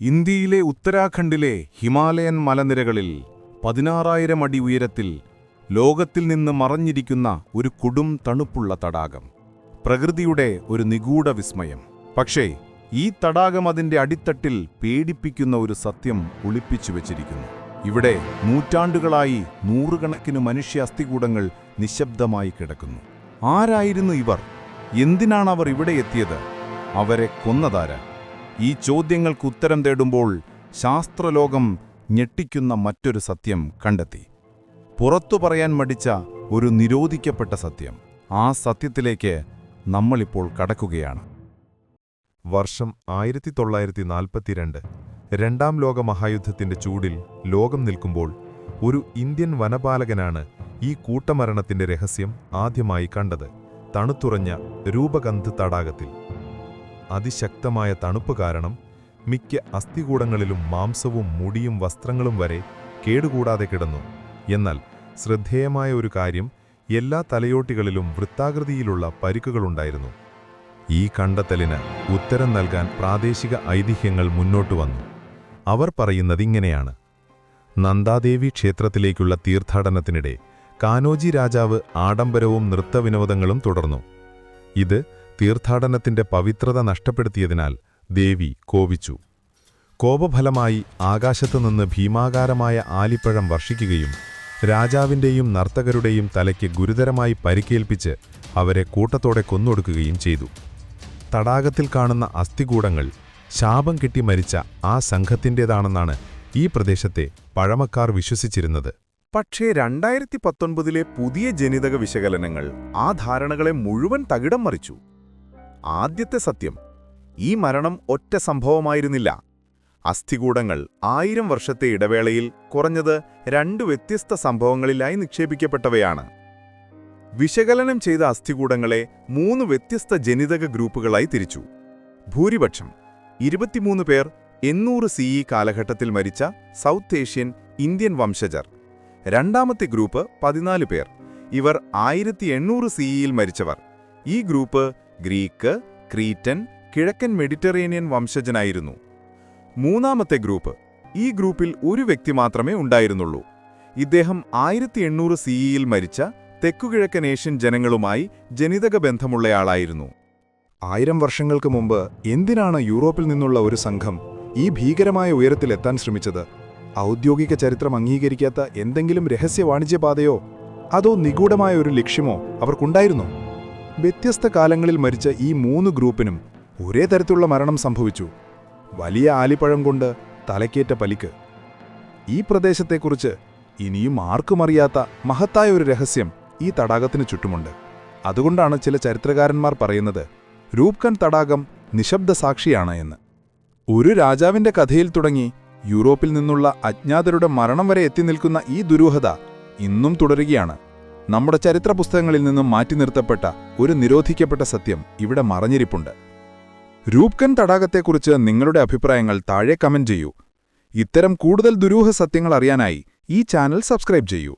ഇന്ത്യയിലെ ഉത്തരാഖണ്ഡിലെ ഹിമാലയൻ മലനിരകളിൽ പതിനാറായിരം അടി ഉയരത്തിൽ ലോകത്തിൽ നിന്ന് മറഞ്ഞിരിക്കുന്ന ഒരു കൊടും തണുപ്പുള്ള തടാകം. പ്രകൃതിയുടെ ഒരു നിഗൂഢ വിസ്മയം. പക്ഷേ ഈ തടാകം അതിന്റെ അടിത്തട്ടിൽ പേടിപ്പിക്കുന്ന ഒരു സത്യം ഒളിപ്പിച്ചു വച്ചിരിക്കുന്നു. ഇവിടെ നൂറ്റാണ്ടുകളായി നൂറുകണക്കിന് മനുഷ്യ അസ്ഥികൂടങ്ങൾ നിശബ്ദമായി കിടക്കുന്നു. ആരായിരുന്നു ഇവർ? എന്തിനാണ് അവർ ഇവിടെ എത്തിയത്? അവരെ കൊന്നതാര? ഈ ചോദ്യങ്ങൾക്ക് ഉത്തരം തേടുമ്പോൾ ശാസ്ത്രലോകം ഞെട്ടിക്കുന്ന മറ്റൊരു സത്യം കണ്ടെത്തി. പുറത്തു പറയാൻ മടിച്ച ഒരു നിരോധിക്കപ്പെട്ട സത്യം. ആ സത്യത്തിലേക്ക് നമ്മളിപ്പോൾ കടക്കുകയാണ്. വർഷം ആയിരത്തി തൊള്ളായിരത്തി നാൽപ്പത്തിരണ്ട് രണ്ടാം ലോക മഹായുദ്ധത്തിന്റെ ചൂടിൽ ലോകം നിൽക്കുമ്പോൾ ഒരു ഇന്ത്യൻ വനപാലകനാണ് ഈ കൂട്ടമരണത്തിന്റെ രഹസ്യം ആദ്യമായി കണ്ടത്. തണുത്തുറഞ്ഞ രൂപഗന്ധ തടാകത്തിൽ അതിശക്തമായ തണുപ്പ് കാരണം മിക്ക അസ്ഥികൂടങ്ങളിലും മാംസവും മുടിയും വസ്ത്രങ്ങളും വരെ കേടുകൂടാതെ കിടന്നു. എന്നാൽ ശ്രദ്ധേയമായ ഒരു കാര്യം എല്ലാ തലയോട്ടികളിലും വൃത്താകൃതിയിലുള്ള പരിക്കുകളുണ്ടായിരുന്നു. ഈ കണ്ടെത്തലിന് ഉത്തരം നൽകാൻ പ്രാദേശിക ഐതിഹ്യങ്ങൾ മുന്നോട്ട് വന്നു. അവർ പറയുന്നതിങ്ങനെയാണ് നന്ദാദേവി ക്ഷേത്രത്തിലേക്കുള്ള തീർത്ഥാടനത്തിനിടെ കാനോജി രാജാവ് ആഡംബരവും നൃത്തവിനോദങ്ങളും തുടർന്നു. ഇത് തീർത്ഥാടനത്തിന്റെ പവിത്രത നഷ്ടപ്പെടുത്തിയതിനാൽ ദേവി കോപിച്ചു. കോപഫലമായി ആകാശത്തുനിന്ന് ഭീമാകാരമായ ആലിപ്പഴം വർഷിക്കുകയും രാജാവിന്റെയും നർത്തകരുടെയും തലയ്ക്ക് ഗുരുതരമായി പരിക്കേൽപ്പിച്ച് അവരെ കൂട്ടത്തോടെ കൊന്നൊടുക്കുകയും ചെയ്തു. തടാകത്തിൽ കാണുന്ന അസ്ഥികൂടങ്ങൾ ശാപം കിട്ടി മരിച്ച ആ സംഘത്തിന്റേതാണെന്നാണ് ഈ പ്രദേശത്തെ പഴമക്കാർ വിശ്വസിച്ചിരുന്നത്. പക്ഷേ രണ്ടായിരത്തി പത്തൊൻപതിലെ പുതിയ ജനിതക വിശകലനങ്ങൾ ആ ധാരണകളെ മുഴുവൻ തകിടം മറിച്ചു. ആദ്യത്തെ സത്യം. ഈ മരണം ഒറ്റ സംഭവമായിരുന്നില്ല. അസ്ഥികൂടങ്ങൾ ആയിരം വർഷത്തെ ഇടവേളയിൽ കുറഞ്ഞത് രണ്ട് വ്യത്യസ്ത സംഭവങ്ങളിലായി നിക്ഷേപിക്കപ്പെട്ടവയാണ്. വിശകലനം ചെയ്ത അസ്ഥികൂടങ്ങളെ മൂന്ന് വ്യത്യസ്ത ജനിതക ഗ്രൂപ്പുകളായി തിരിച്ചു. ഭൂരിപക്ഷം ഇരുപത്തിമൂന്ന് പേർ എണ്ണൂറ് സിഇ കാലഘട്ടത്തിൽ മരിച്ച സൗത്ത് ഏഷ്യൻ ഇന്ത്യൻ വംശജർ. രണ്ടാമത്തെ ഗ്രൂപ്പ് പതിനാല് പേർ. ഇവർ ആയിരത്തി എണ്ണൂറ് സിഇയിൽ മരിച്ചവർ. ഈ ഗ്രൂപ്പ് ഗ്രീക്ക് ക്രീറ്റൻ കിഴക്കൻ മെഡിറ്ററേനിയൻ വംശജനായിരുന്നു. മൂന്നാമത്തെ ഗ്രൂപ്പ്. ഈ ഗ്രൂപ്പിൽ ഒരു വ്യക്തി മാത്രമേ ഉണ്ടായിരുന്നുള്ളൂ. ഇദ്ദേഹം ആയിരത്തി എണ്ണൂറ് സിഇയിൽ മരിച്ച തെക്കുകിഴക്കൻ ഏഷ്യൻ ജനങ്ങളുമായി ജനിതക ബന്ധമുള്ളയാളായിരുന്നു ആയിരം വർഷങ്ങൾക്ക് മുമ്പ് എന്തിനാണ് യൂറോപ്പിൽ നിന്നുള്ള ഒരു സംഘം ഈ ഭീകരമായ ഉയരത്തിലെത്താൻ ശ്രമിച്ചത്? ഔദ്യോഗിക ചരിത്രം അംഗീകരിക്കാത്ത എന്തെങ്കിലും രഹസ്യ വാണിജ്യപാതയോ അതോ നിഗൂഢമായ ഒരു ലക്ഷ്യമോ അവർക്കുണ്ടായിരുന്നോ? വ്യത്യസ്ത കാലങ്ങളിൽ മരിച്ച ഈ മൂന്ന് ഗ്രൂപ്പിനും ഒരേ തരത്തിലുള്ള മരണം സംഭവിച്ചു. വലിയ ആലിപ്പഴം കൊണ്ട് തലക്കേറ്റ പലിക്ക്. ഈ പ്രദേശത്തെക്കുറിച്ച് ഇനിയും ആർക്കും അറിയാത്ത മഹത്തായ ഒരു രഹസ്യം ഈ തടാകത്തിന് ചുറ്റുമുണ്ട്. അതുകൊണ്ടാണ് ചില ചരിത്രകാരന്മാർ പറയുന്നത് രൂപ്കൻ തടാകം നിശബ്ദ സാക്ഷിയാണ് എന്ന്. ഒരു രാജാവിന്റെ കഥയിൽ തുടങ്ങി യൂറോപ്പിൽ നിന്നുള്ള അജ്ഞാതരുടെ മരണം വരെ എത്തി നിൽക്കുന്ന ഈ ദുരൂഹത ഇന്നും തുടരുകയാണ്. നമ്മുടെ ചരിത്ര പുസ്തകങ്ങളിൽ നിന്നും മാറ്റി നിർത്തപ്പെട്ട ഒരു നിരോധിക്കപ്പെട്ട സത്യം ഇവിടെ മറഞ്ഞിരിപ്പുണ്ട്. രൂപ്കൻ തടാകത്തെക്കുറിച്ച് നിങ്ങളുടെ അഭിപ്രായങ്ങൾ താഴെ കമന്റ് ചെയ്യൂ. ഇത്തരം കൂടുതൽ ദുരൂഹ സത്യങ്ങൾ അറിയാനായി ഈ ചാനൽ സബ്സ്ക്രൈബ് ചെയ്യൂ.